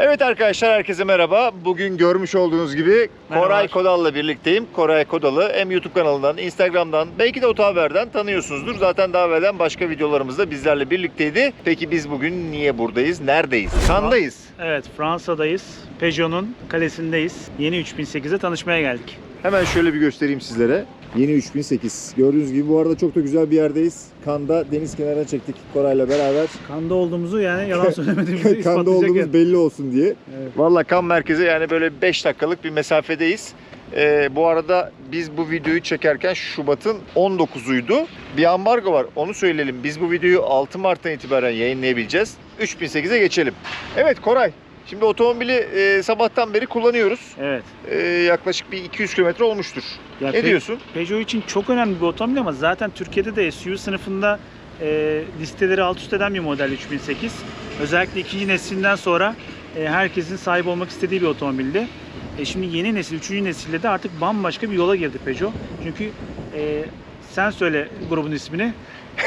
Evet arkadaşlar herkese merhaba. Bugün görmüş olduğunuz gibi Merhabalar. Koray Kodal'la birlikteyim. Koray Kodal'ı hem YouTube kanalından, Instagram'dan, belki de Oto Haber'den tanıyorsunuzdur. Zaten daha evvelden başka videolarımızda bizlerle birlikteydi. Peki biz bugün niye buradayız? Neredeyiz? Kandayız. Evet Fransa'dayız. Peugeot'un kalesindeyiz. Yeni 3008'e tanışmaya geldik. Hemen şöyle bir göstereyim sizlere. Yeni 3008. Gördüğünüz gibi bu arada çok da güzel bir yerdeyiz. Kanda deniz kenarına çektik Koray'la beraber. Kanda olduğumuzu yani yalan söylemediğimizi Kanda ispatlayacak. olduğumuz yani. belli olsun diye. Evet. Valla kan merkezi yani böyle 5 dakikalık bir mesafedeyiz. Ee, bu arada biz bu videoyu çekerken Şubat'ın 19'uydu. Bir ambargo var onu söyleyelim. Biz bu videoyu 6 Mart'tan itibaren yayınlayabileceğiz. 3008'e geçelim. Evet Koray. Şimdi otomobili e, sabahtan beri kullanıyoruz. Evet. E, yaklaşık bir 200 kilometre olmuştur. Ya ne Pe- diyorsun? Peugeot için çok önemli bir otomobil ama zaten Türkiye'de de SUV sınıfında e, listeleri alt üst eden bir model 3008. Özellikle ikinci neslinden sonra e, herkesin sahip olmak istediği bir otomobildi. E, şimdi yeni nesil, üçüncü nesilde de artık bambaşka bir yola girdi Peugeot. Çünkü e, sen söyle grubun ismini.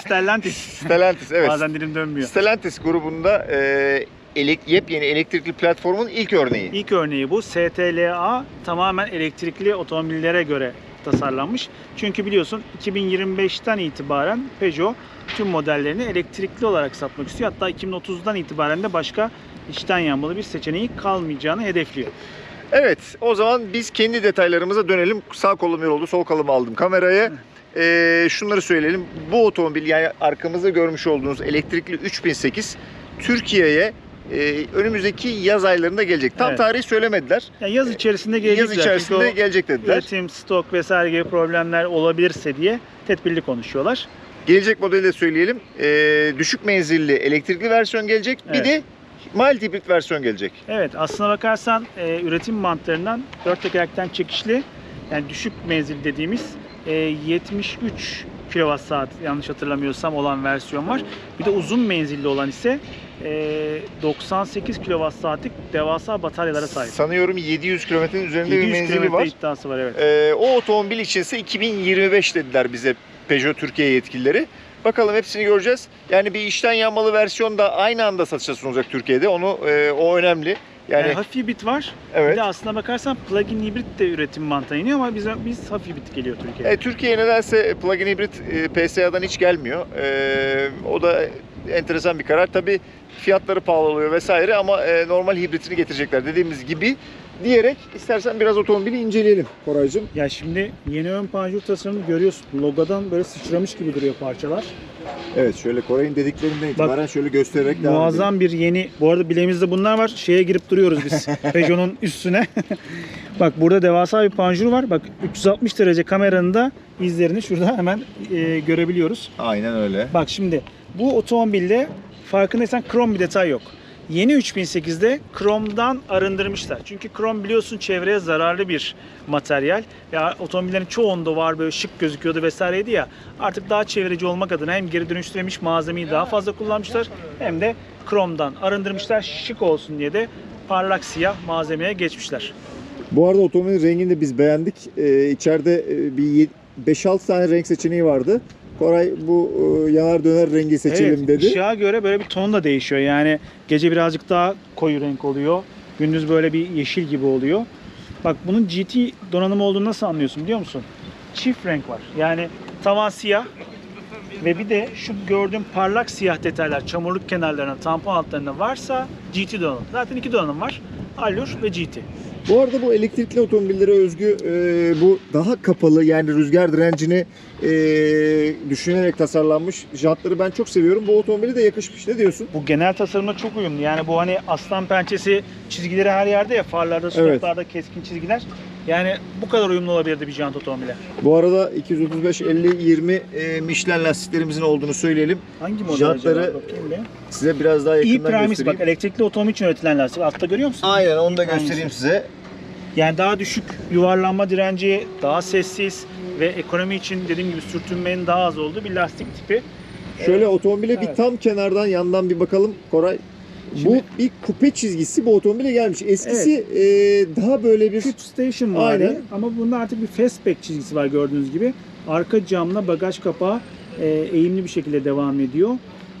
Stellantis. Stellantis evet. Bazen dilim dönmüyor. Stellantis grubunda e, elek, yepyeni elektrikli platformun ilk örneği. İlk örneği bu. STLA tamamen elektrikli otomobillere göre tasarlanmış. Çünkü biliyorsun 2025'ten itibaren Peugeot tüm modellerini elektrikli olarak satmak istiyor. Hatta 2030'dan itibaren de başka içten yanmalı bir seçeneği kalmayacağını hedefliyor. Evet, o zaman biz kendi detaylarımıza dönelim. Sağ kolum yoruldu, sol kolumu aldım kameraya. Ee, şunları söyleyelim. Bu otomobil yani arkamızda görmüş olduğunuz elektrikli 3008 Türkiye'ye e, önümüzdeki yaz aylarında gelecek. Tam Evet. tarihi söylemediler. Yani yaz içerisinde gelecekler. yaz içerisinde Çünkü gelecek dediler. üretim, stok vesaire gibi problemler olabilirse diye tedbirli konuşuyorlar. Gelecek modeli de söyleyelim. Ee, düşük menzilli elektrikli versiyon gelecek. Bir Evet. de mild hibrit versiyon gelecek. Evet aslına bakarsan e, üretim bantlarından dört tekerlekten çekişli yani düşük menzil dediğimiz e, 73 kWh yanlış hatırlamıyorsam olan versiyon var. Bir de uzun menzilli olan ise e, 98 kWh'lik devasa bataryalara sahip. Sanıyorum 700 kilometrenin üzerinde bir 700 menzili kilometre var. iddiası var evet. Ee, o otomobil içinse 2025 dediler bize Peugeot Türkiye yetkilileri. Bakalım hepsini göreceğiz. Yani bir içten yanmalı versiyon da aynı anda satışa sunulacak Türkiye'de. Onu e, o önemli. Yani, Yani, hafif hibrit var. evet. Bir de aslına bakarsan plug-in hibrit de üretim bantına iniyor ama biz, biz hafif hibrit geliyor Türkiye'ye. E, Türkiye'ye nedense plug-in hibrit e, PSA'dan hiç gelmiyor. E, o da enteresan bir karar. Tabii fiyatları pahalı oluyor vesaire ama e, normal hibritini getirecekler dediğimiz gibi diyerek istersen biraz otomobili inceleyelim Koraycığım. Ya şimdi yeni ön panjur tasarımını görüyorsun. Logodan böyle sıçramış gibi duruyor parçalar. Evet şöyle Koray'ın dediklerinden itibaren şöyle göstererek devam edelim. Muazzam bir yeni. Bu arada bileğimizde bunlar var. Şeye girip duruyoruz biz. Peugeot'un üstüne. Bak burada devasa bir panjur var. Bak 360 derece kameranın da izlerini şurada hemen e, görebiliyoruz. Aynen öyle. Bak şimdi bu otomobilde farkındaysan krom bir detay yok. Yeni 3008'de kromdan arındırmışlar. Çünkü krom biliyorsun çevreye zararlı bir materyal. Ya otomobillerin çoğunda var böyle şık gözüküyordu vesaireydi ya. Artık daha çevreci olmak adına hem geri dönüştürülmüş malzemeyi daha fazla kullanmışlar hem de kromdan arındırmışlar. Şık olsun diye de parlak siyah malzemeye geçmişler. Bu arada otomobilin rengini de biz beğendik. Ee, içeride e, bir ye- 5-6 tane renk seçeneği vardı. Koray bu e, yanar döner rengi seçelim evet, dedi. ışığa göre böyle bir ton da değişiyor. Yani gece birazcık daha koyu renk oluyor. Gündüz böyle bir yeşil gibi oluyor. Bak bunun GT donanımı olduğunu nasıl anlıyorsun biliyor musun? Çift renk var. Yani tavan siyah ve bir de şu gördüğüm parlak siyah detaylar çamurluk kenarlarına, tampon altlarında varsa GT donanım. Zaten iki donanım var. Allure ve GT. Bu arada bu elektrikli otomobillere özgü e, bu daha kapalı yani rüzgar direncini e, düşünerek tasarlanmış jantları ben çok seviyorum. Bu otomobile de yakışmış. Ne diyorsun? Bu genel tasarımla çok uyumlu. Yani bu hani aslan pençesi çizgileri her yerde ya farlarda, stoplarda keskin çizgiler. Yani bu kadar uyumlu olabilirdi bir jant otomobile. Bu arada 235 50 20 e, Michelin lastiklerimizin olduğunu söyleyelim. Hangi model Jantları acaba? Bakayım bir. Size biraz daha yakından E-Primus göstereyim. bak elektrikli otomobil için üretilen lastik. Altta görüyor musun? Aynen onu da E-Primus'u. göstereyim size. Yani daha düşük yuvarlanma direnci, daha sessiz ve ekonomi için dediğim gibi sürtünmenin daha az olduğu bir lastik tipi. Şöyle otomobile bir evet. tam kenardan yandan bir bakalım Koray. Bu Şimdi- bir kupe çizgisi bu otomobile gelmiş. Eskisi e, daha böyle bir Fit Station vardı Aynen. ama bunda artık bir fastback çizgisi var gördüğünüz gibi. Arka camla bagaj kapağı e, eğimli bir şekilde devam ediyor.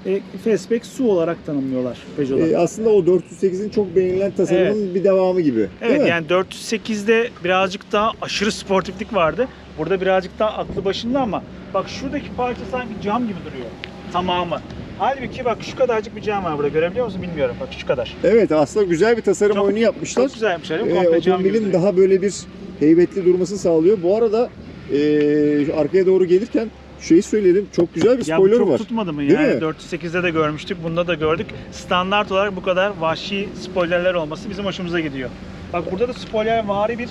e, fastback su olarak tanımlıyorlar Peugeot'da. Ee, aslında o 408'in çok beğenilen tasarımın bir devamı gibi. Evet mi? yani 408'de birazcık daha aşırı sportiflik vardı. Burada birazcık daha aklı başında ama bak şuradaki parça sanki cam gibi duruyor. Tamamı. Halbuki bak şu kadarcık bir cam var burada görebiliyor musun bilmiyorum. Bak şu kadar. Evet aslında güzel bir tasarım Çok- oyunu yapmışlar. Çok güzel yapmışlar. Ee, otomobilin daha böyle bir heybetli durmasını sağlıyor. Bu arada e, arkaya doğru gelirken şeyi söyleyelim. Çok güzel bir Ya bu spoiler çok var. tutmadı mı? Yani mi? 408'de de görmüştük, bunda da gördük. Standart olarak bu kadar vahşi spoilerler olması bizim hoşumuza gidiyor. Bak burada da spoiler vari bir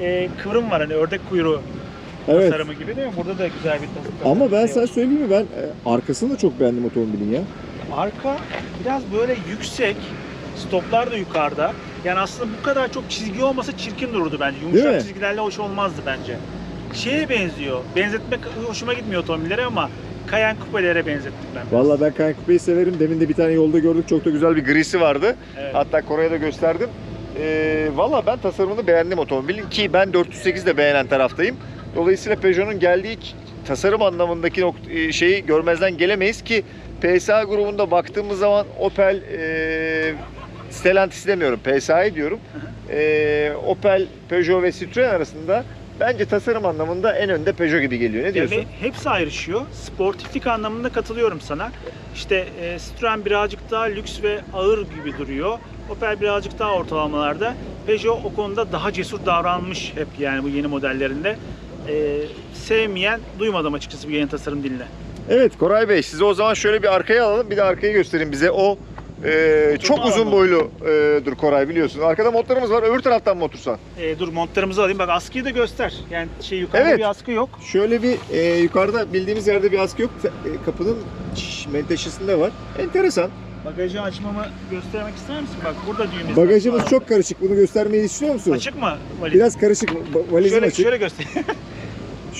e, kıvrım var hani ördek kuyruğu Evet. tasarımı gibi değil mi? Burada da güzel bir tasarım. Ama ben şey sana söyleyeyim mi ben e, arkasını da çok beğendim otomobilin ya. Arka biraz böyle yüksek, stoplar da yukarıda. Yani aslında bu kadar çok çizgi olmasa çirkin dururdu bence. Değil Yumuşak çizgilerle hoş olmazdı bence. Şeye benziyor. Benzetmek hoşuma gitmiyor otomobillere ama Cayenne kupelere benzettim ben. Vallahi ben Cayenne Coupe'yi severim. Demin de bir tane yolda gördük. Çok da güzel bir grisi vardı. Evet. Hatta Kore'ye de gösterdim. Ee, Valla ben tasarımını beğendim otomobilin ki ben 408 de beğenen taraftayım. Dolayısıyla Peugeot'un geldiği tasarım anlamındaki e, şeyi görmezden gelemeyiz ki PSA grubunda baktığımız zaman Opel, e, Stellantis demiyorum, PSA'yı diyorum. E, Opel, Peugeot ve Citroen arasında bence tasarım anlamında en önde Peugeot gibi geliyor. Ne diyorsun? ve hepsi ayrışıyor. Sportiflik anlamında katılıyorum sana. İşte e, Citroen birazcık daha lüks ve ağır gibi duruyor. Opel birazcık daha ortalamalarda. Peugeot o konuda daha cesur davranmış hep yani bu yeni modellerinde. E, sevmeyen duymadım açıkçası bu yeni tasarım diline. Evet Koray Bey sizi o zaman şöyle bir arkaya alalım bir de arkayı gösterin bize. O e, çok uzun boylu e, dur Koray biliyorsun. Arkada motorumuz var öbür taraftan mı otursan? E, dur montlarımızı alayım. Bak askıyı da göster. Yani şey yukarıda Evet. bir askı yok. Şöyle bir e, yukarıda bildiğimiz yerde bir askı yok. E, kapının şş, menteşesinde var. Enteresan. Bagajı açmamı göstermek ister misin? Bak burada düğmesi. Bagajımız var. çok karışık. Bunu göstermeyi istiyor musun? Açık mı? Valiz? Biraz karışık. Ba- Valizim şöyle, açık. şöyle göster.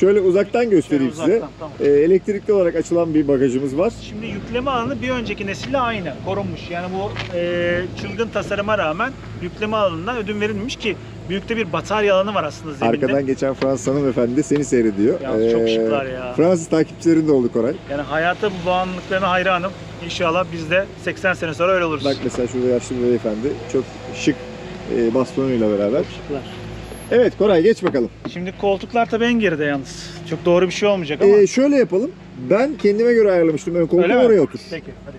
Şöyle uzaktan göstereyim Şöyle size. uzaktan, tamam. E, elektrikli olarak açılan bir bagajımız var. Şimdi yükleme alanı bir önceki nesille aynı, korunmuş. Yani bu e, çılgın tasarıma rağmen yükleme alanından ödün verilmemiş ki büyükte bir batarya alanı var aslında zeminde. Arkadan geçen Fransız hanımefendi de seni seyrediyor. Yalnız çok E, şıklar ya. Fransız takipçilerin de oldu Koray. Yani hayata bu bağımlılıklarına hayranım. İnşallah biz de 80 sene sonra öyle oluruz. Bak mesela şurada yaşlı bir beyefendi. Çok şık e, bastonuyla beraber. Şıklar. Evet Koray geç bakalım. Şimdi koltuklar tabii en geride yalnız. Çok doğru bir şey olmayacak ama. Ee, şöyle yapalım. Ben kendime göre ayarlamıştım. Ön koltuğu Öyle mi? oraya otur. Peki hadi.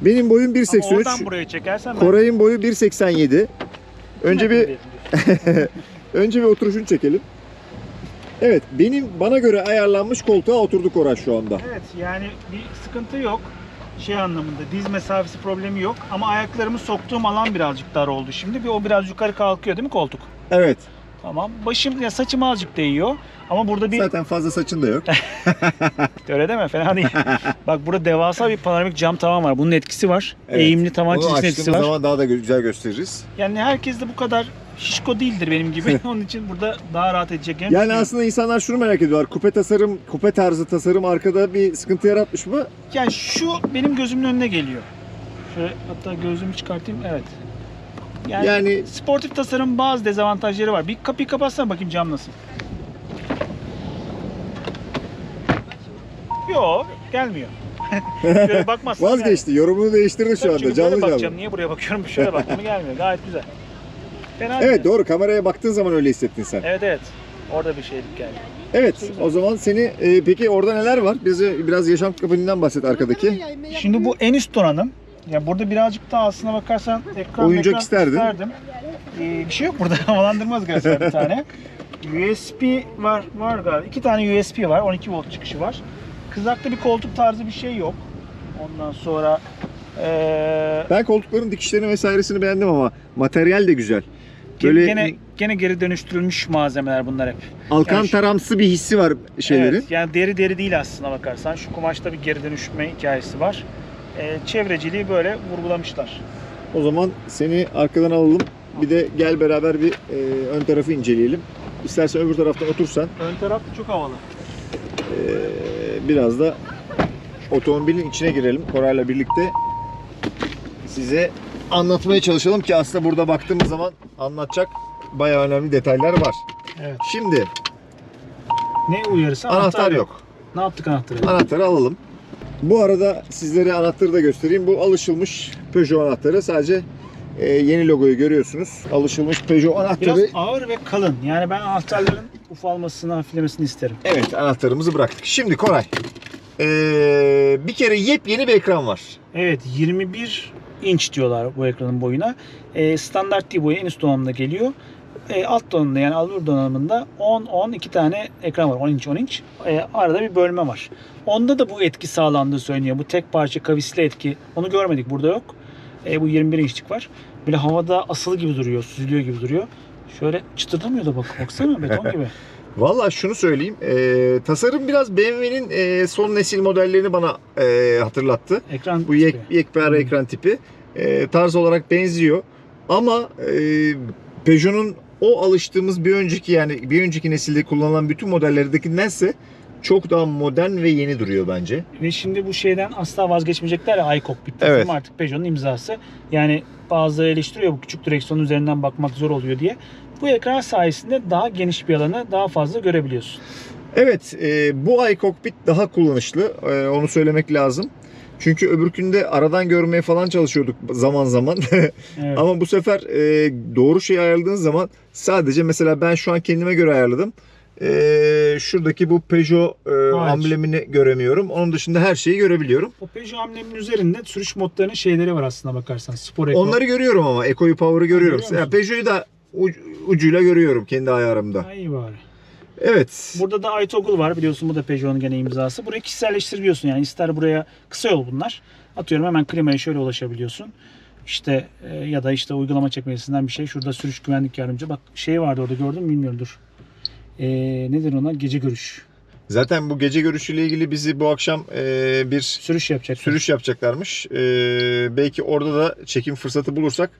Benim boyum Ama oradan 1.83. buraya çekersen ben... Koray'ın boyu 1.87. Önce bir önce bir oturuşunu çekelim. Evet, benim bana göre ayarlanmış koltuğa oturduk Koray şu anda. Evet yani bir sıkıntı yok. Şey anlamında diz mesafesi problemi yok ama ayaklarımı soktuğum alan birazcık dar oldu şimdi. Bir o biraz yukarı kalkıyor değil mi koltuk? Evet. Tamam. Başım ya saçım azıcık değiyor. Ama burada bir Zaten fazla saçın da yok. öyle deme fena değil. Bak burada devasa bir panoramik cam tavan var. Bunun etkisi var. Evet. Eğimli tavan çizgisinin etkisi var. zaman daha da güzel gösteririz. Yani herkes de bu kadar şişko değildir benim gibi. Onun için burada daha rahat edecek. Yani aslında insanlar şunu merak ediyorlar. Kupe tasarım, kupe tarzı tasarım arkada bir sıkıntı yaratmış mı? Yani şu benim gözümün önüne geliyor. Şöyle hatta gözümü çıkartayım. Evet. Yani, Yani sportif tasarım bazı dezavantajları var. Bir kapıyı kapatsana bakayım cam nasıl. Yok gelmiyor. Şöyle bakmazsan vazgeçti. Yorumunu değiştirdi şu anda. Çünkü Canlı böyle canlı. bakacağım. Niye buraya bakıyorum? Şöyle baktım gelmiyor. Gayet güzel. Fena Evet değil. doğru. Kameraya baktığın zaman öyle hissettin sen. Evet evet. Orada bir şeylik geldi. Evet. O zaman seni e, peki orada neler var? Bize biraz yaşam kabininden bahset arkadaki. Şimdi bu en üst donanım. Ya burada birazcık daha aslına bakarsan ekran Oyuncak ekran isterdin. isterdim. Ee, bir şey yok burada. Havalandırmaz galiba bir tane. USB var var galiba. İki tane USB var. 12 volt çıkışı var. Kızakta bir koltuk tarzı bir şey yok. Ondan sonra ee, Ben koltukların dikişlerini vesairesini beğendim ama materyal de güzel. Böyle gene gene geri dönüştürülmüş malzemeler bunlar hep. alkantaramsı bir hissi var şeylerin. Evet, yani deri deri değil aslına bakarsan. Şu kumaşta bir geri dönüşme hikayesi var. Ee, çevreciliği böyle vurgulamışlar. O zaman seni arkadan alalım. Bir de gel beraber bir e, ön tarafı inceleyelim. İstersen öbür taraftan otursan Ön taraf çok havalı. e, biraz da otomobilin içine girelim. Koray'la birlikte size anlatmaya çalışalım ki aslında burada baktığımız zaman anlatacak bayağı önemli detaylar var. Evet. Şimdi Ne uyarısı? anahtar yok. Ne yaptık anahtarı? Anahtarı alalım. Bu arada sizlere anahtarı da göstereyim. Bu alışılmış Peugeot anahtarı. Sadece e, yeni logoyu görüyorsunuz. Alışılmış Peugeot Biraz anahtarı. ağır ve kalın. Yani ben anahtarların ufalmasını, hafiflemesini isterim. Evet anahtarımızı bıraktık. Şimdi Koray. e, bir kere yepyeni bir ekran var. Evet 21 inç diyorlar bu ekranın boyuna. E, standart değil boyu en üst donanımda geliyor. E, alt donanımda yani Allure donanımında 10 10 iki tane ekran var. 10 inç 10 inç. E, arada bir bölme var. Onda da bu etki sağlandığı söyleniyor. Bu tek parça kavisli etki. Onu görmedik. Burada yok. E, bu 21 inçlik var. Böyle havada asılı gibi duruyor. Süzülüyor gibi duruyor. Şöyle çıtırdamıyor da bak. Baksana beton gibi. Valla şunu söyleyeyim. e, tasarım biraz BMW'nin e, son nesil modellerini bana e, hatırlattı. Ekran Bu yek, tipi. yekpare Hı. ekran tipi. E, tarz olarak benziyor. Ama e, Peugeot'un o alıştığımız bir önceki yani bir önceki nesilde kullanılan bütün modellerindekindense çok daha modern ve yeni duruyor bence. Ve şimdi bu şeyden asla vazgeçmeyecekler ya iCockpit Evet. artık Peugeot'un imzası. Yani bazıları eleştiriyor bu küçük direksiyonun üzerinden bakmak zor oluyor diye. Bu ekran sayesinde daha geniş bir alanı daha fazla görebiliyorsun. Evet, e, bu iCockpit daha kullanışlı. E, onu söylemek lazım. Çünkü öbürkünde aradan görmeye falan çalışıyorduk zaman zaman. Evet. Ama bu sefer e, doğru şeyi ayarladığınız zaman sadece mesela ben şu an kendime göre ayarladım. E, şuradaki bu Peugeot e, amblemini göremiyorum. Onun dışında her şeyi görebiliyorum. O Peugeot ambleminin üzerinde sürüş modlarının şeyleri var aslında bakarsan. Spor Eco. Onları görüyorum ama Eco'yu Power'ı görüyorum. görüyor Yani? Peugeot'u da uc- ucuyla görüyorum kendi ayarımda. Ha, iyi bari. Evet. Burada da iToggle var biliyorsun bu da Peugeot'un gene imzası. Burayı kişiselleştirebiliyorsun yani ister buraya kısa yol bunlar. Atıyorum hemen klimaya şöyle ulaşabiliyorsun. İşte e, ya da işte uygulama çekmesinden bir şey. Şurada sürüş güvenlik yardımcı. Bak şey vardı orada gördün mü bilmiyorum dur. E, nedir ona? Gece görüş. Zaten bu gece görüşüyle ilgili bizi bu akşam e, bir Sürüş yapacak. sürüş yapacaklarmış. Ee, belki orada da çekim fırsatı bulursak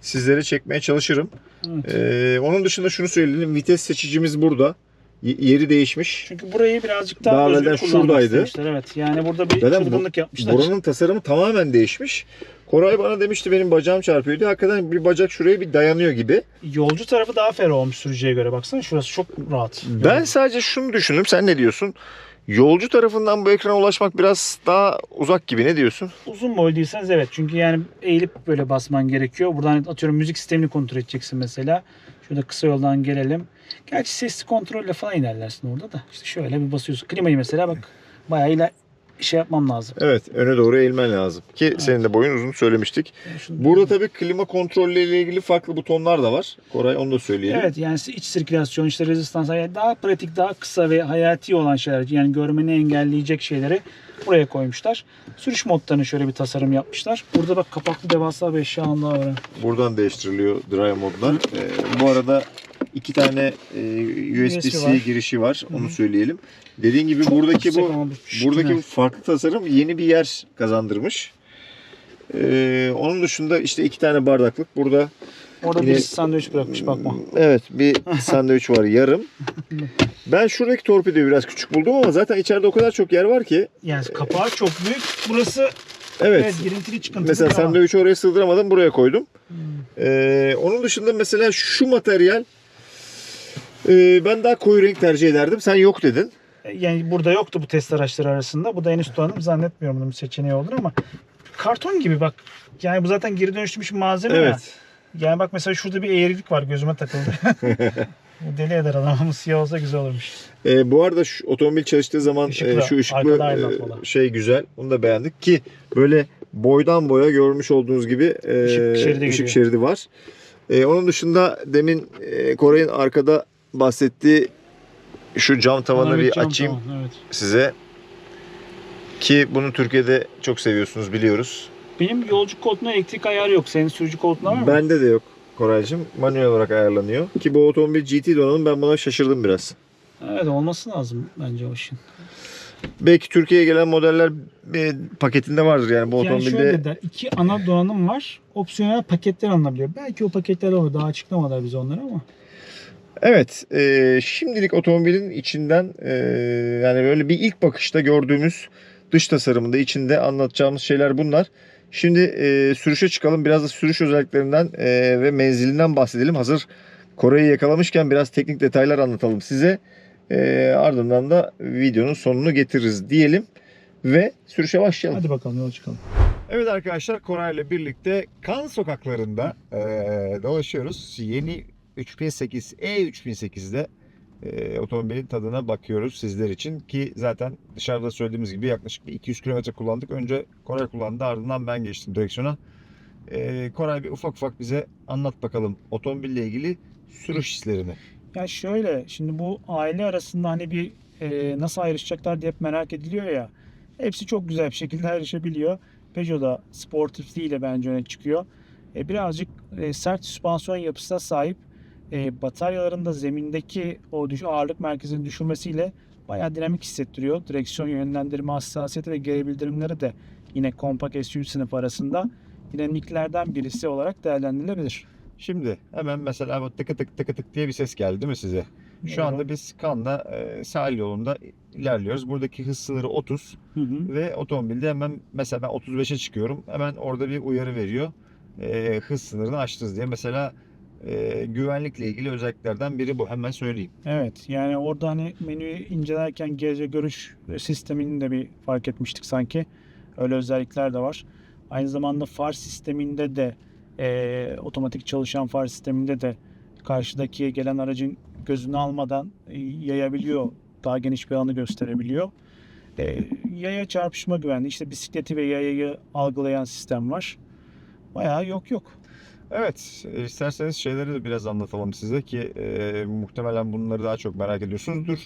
sizlere çekmeye çalışırım. Evet. Ee, onun dışında şunu söyleyelim. Vites seçicimiz burada. Yeri değişmiş. Çünkü burayı birazcık daha, Daha özgür şuradaydı. istemişler. Evet. Yani burada bir bu- çılgınlık yapmışlar. Buranın tasarımı tamamen değişmiş. Koray bana demişti benim bacağım çarpıyor diye. Hakikaten bir bacak şuraya bir dayanıyor gibi. Yolcu tarafı daha ferah olmuş sürücüye göre. Baksana şurası çok rahat. Ben sadece şunu düşündüm. Sen ne diyorsun? Yolcu tarafından bu ekrana ulaşmak biraz daha uzak gibi. Ne diyorsun? Uzun boy değilseniz evet. Çünkü yani eğilip böyle basman gerekiyor. Buradan atıyorum müzik sistemini kontrol edeceksin mesela. Şurada kısa yoldan gelelim. Gerçi sesli kontrolle falan ilerlersin orada da. İşte şöyle bir basıyorsun. Klimayı mesela bak bayağı iler şey yapmam lazım. Evet, öne doğru eğilmen lazım. Ki senin de boyun uzun söylemiştik. Şunu- Burada tabii klima kontrolleriyle ilgili farklı butonlar da var. Koray onu da söyleyelim. Evet yani iç sirkülasyon işte rezistans yani daha pratik daha kısa ve hayati olan şeyler yani görmeni engelleyecek şeyleri buraya koymuşlar. Sürüş modlarını şöyle bir tasarım yapmışlar. Burada bak kapaklı devasa bir eşya var. Buradan değiştiriliyor drive modlar. Ee, bu arada iki tane e, USB USB-C var. girişi var. Onu Hı hı. söyleyelim. Dediğin gibi Çok buradaki bu bu buradaki bu farklı tasarım yeni bir yer kazandırmış. Ee, onun dışında işte iki tane bardaklık. Burada Orada yine- birisi sandviç bırakmış bakma. Evet bir sandviç var yarım. Ben şuradaki torpidoyu biraz küçük buldum ama zaten içeride o kadar çok yer var ki. Yani kapağı çok büyük. Burası Evet. evet, girintili çıkıntılı. Mesela bir sandviçi oraya sığdıramadım buraya koydum. Hmm. Ee, onun dışında mesela şu materyal e, ben daha koyu renk tercih ederdim. Sen yok dedin. Yani burada yoktu bu test araçları arasında. Bu da en üst donanım zannetmiyorum bunun bir seçeneği olur ama karton gibi bak. Yani bu zaten geri dönüştürmüş malzeme ya. Evet. Yani bak mesela şurada bir eğrilik var gözüme takıldı. Deli eder adam ama siyah olsa güzel olurmuş. Ee, bu arada şu otomobil çalıştığı zaman Işıklı, e, şu ışıklı e, şey güzel. Onu da beğendik ki böyle boydan boya görmüş olduğunuz gibi e, Işık şeridi ışık geliyor. şeridi var. E, onun dışında demin e, Koray'ın arkada bahsettiği şu cam tavanı Panoramik bir cam açayım tavan, evet. size. Ki bunu Türkiye'de çok seviyorsunuz biliyoruz. Benim yolcu koltuğuna elektrik ayarı yok. Senin sürücü koltuğuna var mı? Bende de yok Koraycığım. Manuel olarak ayarlanıyor. Ki bu otomobil GT donanım ben buna şaşırdım biraz. Evet olması lazım bence o işin. Belki Türkiye'ye gelen modeller e, paketinde vardır yani bu Yani otomobilde. şöyle der. iki ana donanım var. Opsiyonel paketler alınabiliyor. Belki o paketler olur. Daha açıklamadılar bize onları ama. Evet, e, şimdilik otomobilin içinden e, yani böyle bir ilk bakışta gördüğümüz dış tasarımında içinde anlatacağımız şeyler bunlar. Şimdi e, sürüşe çıkalım. Biraz da sürüş özelliklerinden e, ve menzilinden bahsedelim. Hazır Kore'yi yakalamışken biraz teknik detaylar anlatalım size. E, ardından da videonun sonunu getiririz diyelim. ve sürüşe başlayalım. Hadi bakalım yola çıkalım. Evet arkadaşlar Koray'la birlikte kan sokaklarında eee, dolaşıyoruz. Yeni 3008 E3008'de eee, otomobilin tadına bakıyoruz sizler için ki zaten dışarıda söylediğimiz gibi yaklaşık bir 200 kilometre kullandık. Önce Koray kullandı ardından ben geçtim direksiyona. Eee, Koray bir ufak ufak bize anlat bakalım otomobille ilgili sürüş hislerini. Ya şöyle şimdi bu aile arasında hani bir e, nasıl ayrışacaklar diye hep merak ediliyor ya. Hepsi çok güzel bir şekilde ayrışabiliyor. Peugeot da sportifliğiyle bence öne çıkıyor. E, birazcık e, sert süspansiyon yapısına sahip. E, bataryaların da zemindeki o düş ağırlık merkezinin düşürmesiyle bayağı dinamik hissettiriyor. Direksiyon yönlendirme hassasiyeti ve geri bildirimleri de yine kompakt SUV sınıf arasında dinamiklerden birisi olarak değerlendirilebilir. Şimdi hemen mesela bu tıkı tık tıkı tık diye bir ses geldi değil mi size? Şu anda biz Kan'da e, sahil yolunda ilerliyoruz. Buradaki hız sınırı 30 Hı hı. ve otomobilde hemen mesela ben 35'e çıkıyorum. Hemen orada bir uyarı veriyor. E, hız sınırını aştınız diye. Mesela e, güvenlikle ilgili özelliklerden biri bu. Hemen söyleyeyim. Evet yani orada hani menüyü incelerken gece görüş sistemini de bir fark etmiştik sanki. Öyle özellikler de var. Aynı zamanda far sisteminde de e, otomatik çalışan far sisteminde de karşıdaki gelen aracın gözünü almadan yayabiliyor. Daha geniş bir alanı gösterebiliyor. E, yaya çarpışma güvenliği işte bisikleti ve yayayı algılayan sistem var. Bayağı yok yok. Evet, e, isterseniz şeyleri de biraz anlatalım size ki e, muhtemelen bunları daha çok merak ediyorsunuzdur.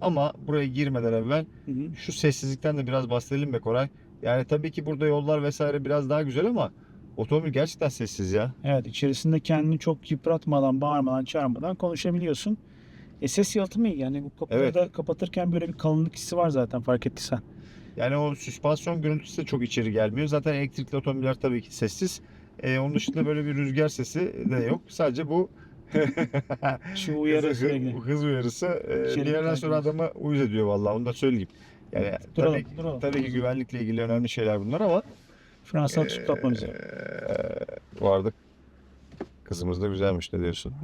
Ama buraya girmeden evvel Hı hı. şu sessizlikten de biraz bahsedelim be Koray. Yani tabii ki burada yollar vesaire biraz daha güzel ama otomobil gerçekten sessiz ya. Evet içerisinde kendini çok yıpratmadan, bağırmadan, çağırmadan konuşabiliyorsun. E ses yalıtımı iyi yani bu kapıyı Evet. da kapatırken böyle bir kalınlık hissi var zaten fark ettiysen. Yani o süspansiyon görüntüsü de çok içeri gelmiyor. Zaten elektrikli otomobiller tabii ki sessiz. Ee, onun dışında böyle bir rüzgar sesi de yok. Sadece bu Şu uyarı hız, sürekli. hız uyarısı e, bir yerden sonra girmez. adamı uyuz ediyor vallahi onu da söyleyeyim. Yani Duralım, tabii, duralım. tabii ki güvenlikle ilgili önemli şeyler bunlar ama Fransal tutlatma bizi. eee, bu arada kızımız da güzelmiş ne diyorsun?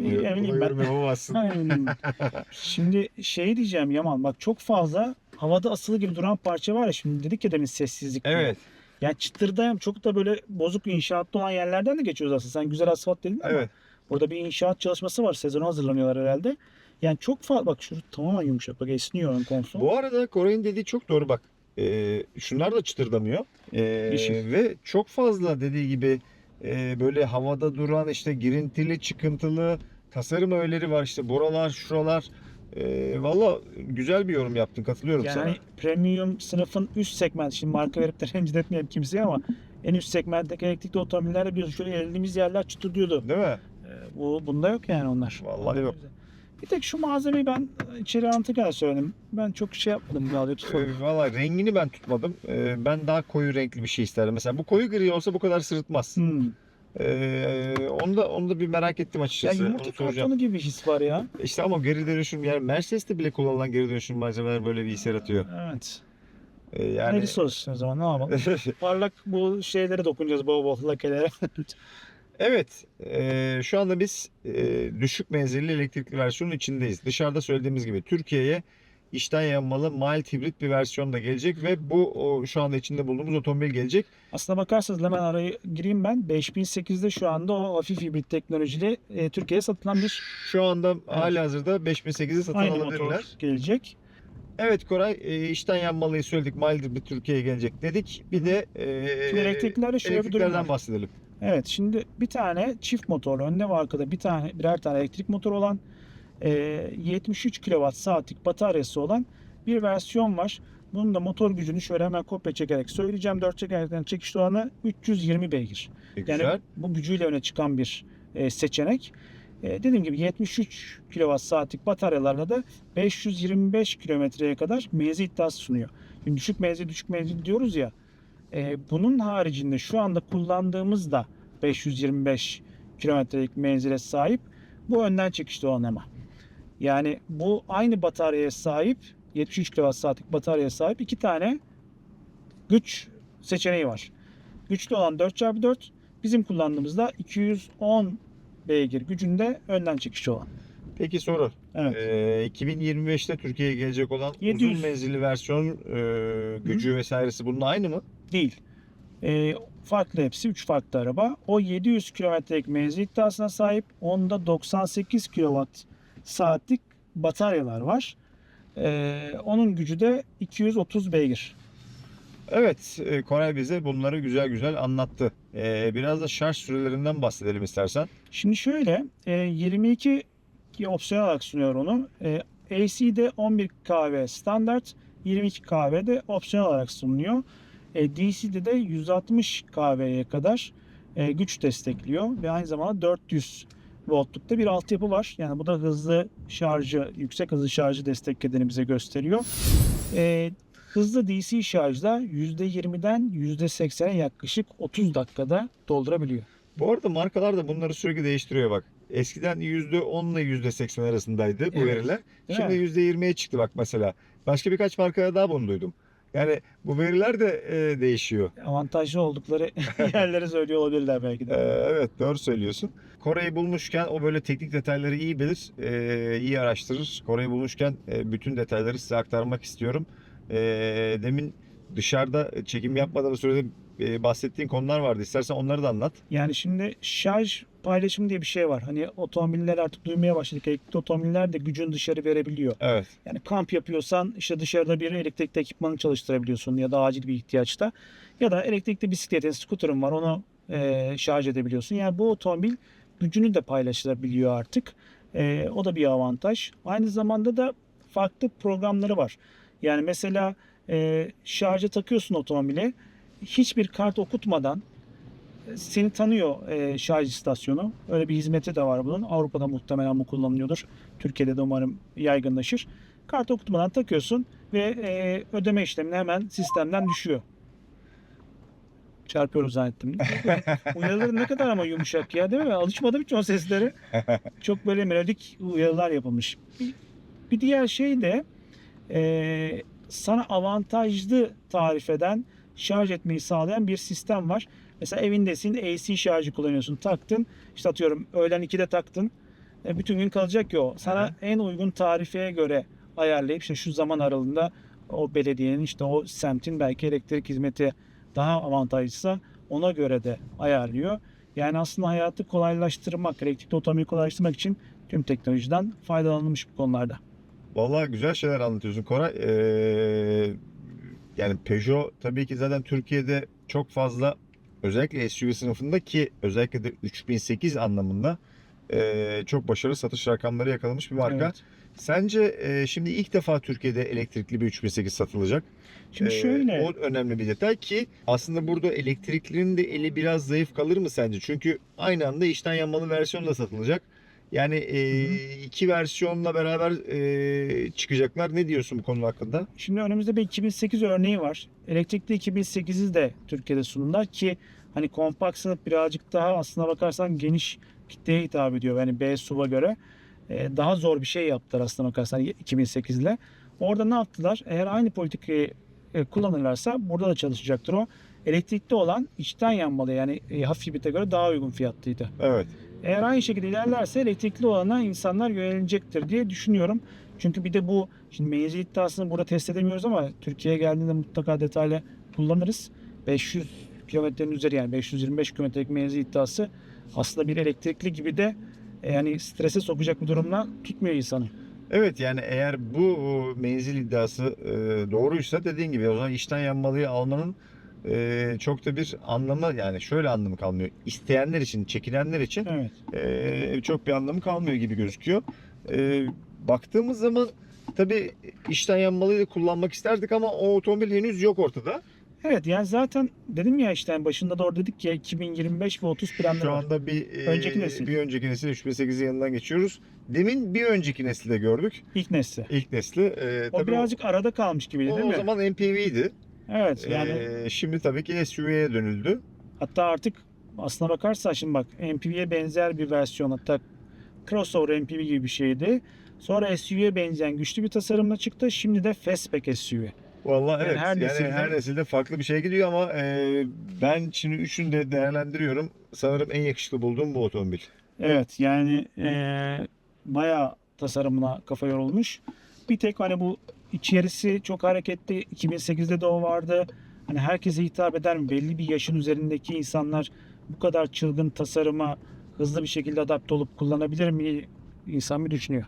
Eminim ben. yapamazsın. Şimdi şey diyeceğim Yaman bak çok fazla havada asılı gibi duran parça var ya şimdi dedik ya demin sessizlik diye. Yani çıtırdayan çok da böyle bozuk inşaatta olan yerlerden de geçiyoruz aslında. Sen güzel asfalt dedin ama evet. Burada bir inşaat çalışması var. Sezona hazırlanıyorlar herhalde. Yani çok fazla bak şu tamamen yumuşak. Bak esniyor ön konsol. Bu arada Koray'ın dediği çok doğru bak. Ee, şunlar da çıtırdamıyor. Ee, ve çok fazla dediği gibi e, böyle havada duran işte girintili çıkıntılı tasarım öğeleri var işte buralar şuralar. Ee, Valla güzel bir yorum yaptın katılıyorum yani sana. hani premium sınıfın üst segment. Şimdi marka verip de rencide etmeyelim kimseye ama en üst segmentteki elektrikli otomobillerde biliyorsun şöyle eldiğimiz yerler çıtırdıyordu. Değil mi? Ee, bu bunda yok yani onlar. Vallahi yok. Bir tek şu malzemeyi ben içeri anlatırken söyledim. Ben çok şey yapmadım. Radyo tutmadım. Ee, Valla rengini ben tutmadım. Ee, ben daha koyu renkli bir şey isterdim. Mesela bu koyu gri olsa bu kadar sırıtmaz. Hmm. Ee, onu da onu da bir merak ettim Ya açıkçası. yumurta Onu soracağım. kartonu gibi bir his var ya. İşte ama geri dönüşüm yani Mercedes'te bile kullanılan geri dönüşüm malzemeler böyle bir his yaratıyor. Evet. Ee, Yani... Neresi olsun o zaman ne yapalım? Parlak bu şeylere dokunacağız bol bol lakelere. evet e, şu anda biz e, düşük menzilli elektrikli versiyonun içindeyiz. Dışarıda söylediğimiz gibi Türkiye'ye içten yanmalı mild hibrit bir versiyon da gelecek ve bu o, şu anda içinde bulunduğumuz otomobil gelecek. Aslına bakarsanız hemen araya gireyim ben. 5008'de şu anda o hafif hibrit teknolojili e, Türkiye'ye satılan bir Şu anda hali hazırda 5008'i satın aynı alabilirler. gelecek. Evet Koray e, içten yanmalıyı söyledik mild hibrit Türkiye'ye gelecek dedik. Bir de e, Şimdi elektriklerde şöyle bir durum bahsedelim. Evet şimdi bir tane çift motorlu önde ve arkada bir tane birer tane elektrik motor olan 73 kWh saatlik bataryası olan bir versiyon var. Bunun da motor gücünü şöyle hemen kopya çekerek söyleyeceğim. 4 çekerekten çekiş oranı 320 beygir. E, Yani Güzel. bu gücüyle öne çıkan bir e, seçenek. E, dediğim gibi 73 kWh saatlik bataryalarla da 525 kilometreye kadar menzil iddiası sunuyor. Şimdi düşük menzil düşük menzil diyoruz ya. e, bunun haricinde şu anda kullandığımız da 525 kilometrelik menzile sahip. Bu önden çekişli olan ama. Yani bu aynı bataryaya sahip 73 kWh saatlik bataryaya sahip iki tane güç seçeneği var. Güçlü olan 4x4 bizim kullandığımızda 210 beygir gücünde önden çekişli olan. Peki soru. Evet. Ee, 2025'te Türkiye'ye gelecek olan 700. uzun menzilli versiyon e, gücü vesairesi bunun aynı mı? Değil. Ee, farklı hepsi 3 farklı araba. O 700 kilometrelik menzil iddiasına sahip. Onda 98 kilowatt saatlik bataryalar var. Ee, onun gücü de 230 beygir. Evet, e, Koray bize bunları güzel güzel anlattı. Ee, biraz da şarj sürelerinden bahsedelim istersen. Şimdi şöyle e, 22 ki opsiyon olarak sunuyor onu. E, AC'de 11 kW standart, 22 kW de opsiyon olarak sunuluyor. E, DC'de de 160 kW'ye kadar e, güç destekliyor ve aynı zamanda 400 voltlukta bir altyapı var. Yani bu da hızlı şarjı, yüksek hızlı şarjı desteklediğini bize gösteriyor. E, hızlı DC şarjda %20'den %80'e yaklaşık 30 dakikada doldurabiliyor. Bu arada markalar da bunları sürekli değiştiriyor bak. Eskiden %10 ile %80 arasındaydı bu Evet. veriler. Şimdi %20'ye çıktı bak mesela. Başka birkaç markaya daha bunu duydum. Yani bu veriler de e, değişiyor. avantajlı oldukları yerleri söylüyor olabilirler belki Ee, de. evet doğru söylüyorsun. Kore'yi bulmuşken o böyle teknik detayları iyi bilir, e, iyi araştırır. Kore'yi bulmuşken e, bütün detayları size aktarmak istiyorum. E, demin dışarıda çekim yapmadan sürede bahsettiğin konular vardı. İstersen onları da anlat. Yani şimdi şarj paylaşımı diye bir şey var. Hani otomobiller artık duymaya başladık. Elektrikli otomobiller de gücün dışarı verebiliyor. Evet. Yani kamp yapıyorsan işte dışarıda bir elektrikli ekipmanı çalıştırabiliyorsun ya da acil bir ihtiyaçta. Ya da elektrikli bisikletin, skuterın var onu e, şarj edebiliyorsun. Yani bu otomobil gücünü de paylaşılabiliyor artık. E, o da bir avantaj. Aynı zamanda da farklı programları var. Yani mesela e, şarja takıyorsun otomobile. Hiçbir kart okutmadan seni tanıyor e, şarj istasyonu. Öyle bir hizmeti de var bunun. Avrupa'da muhtemelen bu kullanılıyordur. Türkiye'de de umarım yaygınlaşır. Kart okutmadan takıyorsun ve e, ödeme işlemini hemen sistemden düşüyor. Çarpıyoruz zannettim. Uyarıları ne kadar ama yumuşak ya değil mi? Alışmadım hiç o seslere. Çok böyle melodik uyarılar yapılmış. Bir diğer şey de e, sana avantajlı tarif eden, şarj etmeyi sağlayan bir sistem var. Mesela evindesin AC şarjı kullanıyorsun. Taktın. işte atıyorum öğlen 2'de taktın. E, bütün gün kalacak ya o. Sana Hı en uygun tarifeye göre ayarlayıp işte şu zaman aralığında o belediyenin işte o semtin belki elektrik hizmeti daha avantajlıysa ona göre de ayarlıyor. Yani aslında hayatı kolaylaştırmak, elektrikli otomobili kolaylaştırmak için tüm teknolojiden faydalanılmış bu konularda. Vallahi güzel şeyler anlatıyorsun Koray. Ee, yani Peugeot tabii ki zaten Türkiye'de çok fazla özellikle SUV sınıfında ki özellikle de 3008 anlamında ee, çok başarılı satış rakamları yakalamış bir marka. Evet. Sence e, şimdi ilk defa Türkiye'de elektrikli bir 3008 satılacak. Şimdi Ee, şöyle. O önemli bir detay ki aslında burada elektriklinin de eli biraz zayıf kalır mı sence? Çünkü aynı anda içten yanmalı versiyon da satılacak. Yani e, iki versiyonla beraber e, çıkacaklar. Ne diyorsun bu konu hakkında? Şimdi önümüzde bir 2008 örneği var. Elektrikli 2008'i de Türkiye'de sundular ki hani kompakt sınıf birazcık daha aslına bakarsan geniş kitleye hitap ediyor. Yani B SUV'a göre Ee, daha zor bir şey yaptılar aslına bakarsan 2008 ile. Orada ne yaptılar? Eğer aynı politikayı e, kullanırlarsa burada da çalışacaktır o. Elektrikli olan içten yanmalı yani e, hafif hibrite göre daha uygun fiyatlıydı. Evet. Eğer aynı şekilde ilerlerse elektrikli olana insanlar yönelecektir diye düşünüyorum. Çünkü bir de bu şimdi menzil iddiasını burada test edemiyoruz ama Türkiye'ye geldiğinde mutlaka detaylı kullanırız. 500 kilometrenin üzeri yani 525 kilometrelik menzil iddiası aslında bir elektrikli gibi de e, yani strese sokacak bir durumla tutmuyor insanı. Evet yani eğer bu menzil iddiası e, doğruysa dediğin gibi o zaman içten yanmalıyı almanın e, çok da bir anlamı yani şöyle anlamı kalmıyor. İsteyenler için, çekinenler için Evet. e, çok bir anlamı kalmıyor gibi gözüküyor. E, baktığımız zaman tabii içten yanmalıyı da kullanmak isterdik ama o otomobil henüz yok ortada. Evet yani zaten dedim ya işte başında da orada dedik ya 2025 ve 30 planları Şu anda bir Önceki nesil. bir önceki nesil 3008'in yanından geçiyoruz. Demin bir önceki nesli de gördük. İlk nesli. İlk nesli. E, O tabii birazcık arada kalmış gibi o, değil o mi? zaman MPV'ydi. Evet yani E, şimdi tabii ki SUV'ye dönüldü. Hatta artık aslına bakarsan şimdi bak MPV'ye benzer bir versiyon hatta crossover MPV gibi bir şeydi. Sonra SUV'ye benzeyen güçlü bir tasarımla çıktı. Şimdi de fastback SUV. Vallahi Yani evet. her yani nesilde- her nesilde farklı bir şey gidiyor ama e, ben şimdi üçünü de değerlendiriyorum. Sanırım en yakışıklı bulduğum bu otomobil. Evet yani eee bayağı tasarımına kafa yorulmuş. Bir tek hani bu içerisi çok hareketli. 2008'de de o vardı. Hani herkese hitap eder mi? Belli bir yaşın üzerindeki insanlar bu kadar çılgın tasarıma hızlı bir şekilde adapte olup kullanabilir mi? İnsan bir düşünüyor.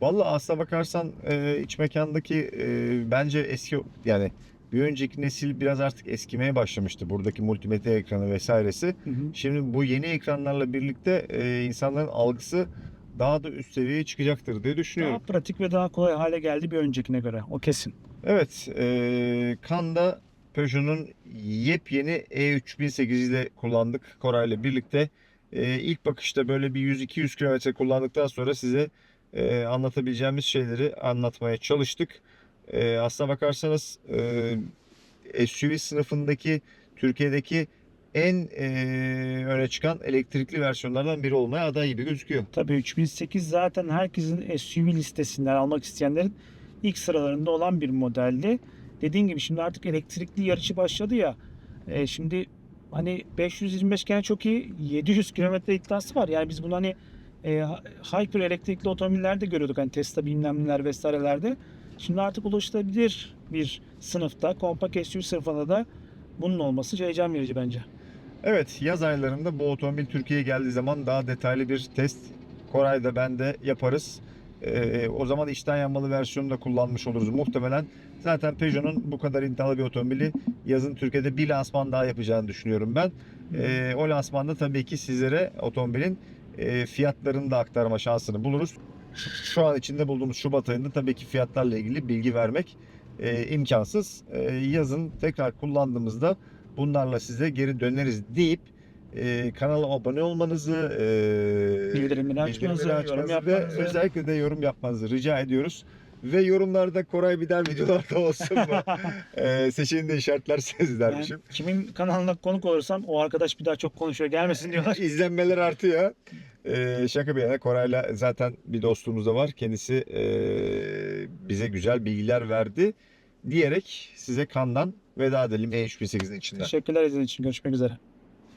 Vallahi aslına bakarsan e, iç mekandaki e, bence eski yani bir önceki nesil biraz artık eskimeye başlamıştı. Buradaki multimedya ekranı vesairesi. Hı hı. Şimdi bu yeni ekranlarla birlikte e, insanların algısı daha da üst seviyeye çıkacaktır diye Daha düşünüyorum. pratik ve daha kolay hale geldi bir öncekine göre. O kesin. Evet, e, Kanda Peugeot'un yepyeni E3008 ile kullandık Koray'la birlikte. E, ilk bakışta böyle bir 100-200 kilometre kullandıktan sonra size e, anlatabileceğimiz şeyleri anlatmaya çalıştık. E, aslına bakarsanız e, SUV sınıfındaki Türkiye'deki en e, öne çıkan elektrikli versiyonlardan biri olmaya aday gibi gözüküyor. Tabii 3008 zaten herkesin SUV listesinden almak isteyenlerin ilk sıralarında olan bir modeldi. Dediğim gibi şimdi artık elektrikli yarışı başladı ya. E, şimdi hani 525 gene çok iyi 700 kilometre iddiası var. Yani biz bunu hani e, hyper elektrikli otomobillerde görüyorduk. Hani Tesla bilmem vesairelerde. Şimdi artık ulaşılabilir bir sınıfta, kompakt SUV sınıfında da bunun olması heyecan verici bence. Evet yaz aylarında bu otomobil Türkiye'ye geldiği zaman daha detaylı bir test Koray'da ben de yaparız. Ee, o zaman içten yanmalı versiyonu da kullanmış oluruz muhtemelen. Zaten Peugeot'un bu kadar iddialı bir otomobili yazın Türkiye'de bir lansman daha yapacağını düşünüyorum ben. Ee, o lansmanda tabii ki sizlere otomobilin e, fiyatlarını da aktarma şansını buluruz. Şu an içinde bulduğumuz Şubat ayında tabii ki fiyatlarla ilgili bilgi vermek e, imkansız. E, yazın tekrar kullandığımızda bunlarla size geri döneriz deyip e, kanala abone olmanızı, e, Bildirimleri açmanızı, yorum açmanızı ve yapmanızı. özellikle de yorum yapmanızı rica ediyoruz. Ve yorumlarda Koray daha videolarda olsun mu? e, seçeneğini de işaretlerseniz dermişim. kimin kanalına konuk olursam o arkadaş bir daha çok konuşuyor gelmesin diyorlar. İzlenmeler artıyor. E, şaka bir yana Koray'la zaten bir dostluğumuz da var. Kendisi e, bize güzel bilgiler verdi. Diyerek size kandan veda edelim E3008'in içinden. Teşekkürler izlediğiniz için. Görüşmek üzere.